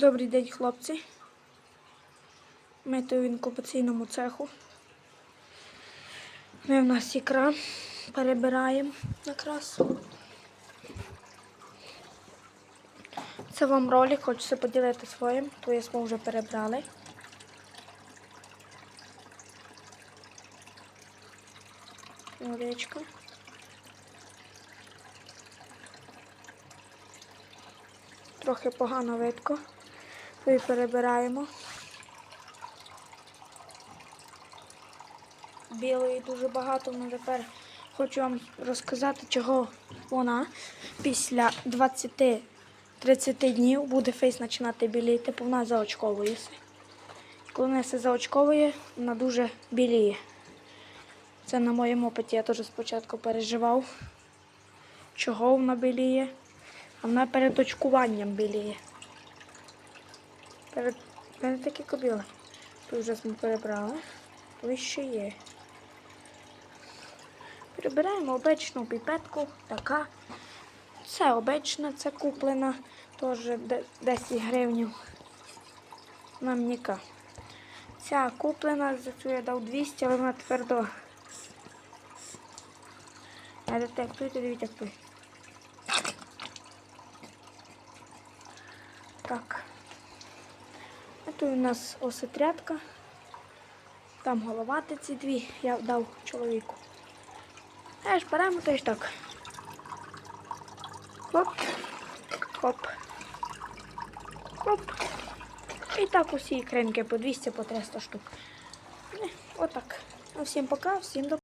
Добрий день, хлопці. Ми то в інкубаційному цеху. Ми в нас ікра перебираємо якраз. Це вам ролик, хочеться поділити своїм, то я ми вже перебрали. Водичка. Трохи погано видко. І перебираємо. Білої дуже багато, але тепер хочу вам розказати, чого вона після 20-30 днів буде фейс починати біліти, бо вона заочковується. Коли вона все заочковує, вона дуже біліє. Це на моєму опиті я теж спочатку переживав, чого вона біліє. Вона перед очкуванням біліє. Перед, перед такі кобіли. Тут вже ми перебрали. Тут ще є. Перебираємо обичну піпетку, така. Це обична, це куплена, теж 10 гривень. На мніка. Ця куплена, за цю я дав 200, але вона тепер до. А детектуйте, дивіться, як пише. Так. Тут у нас осетрядка. Там головати ці дві я дав чоловіку. Теж беремо теж так. Хоп. Хоп. Хоп. І так усі ікринки по 200 по 300 штук. Е, Отак. Ну, всім пока, всім до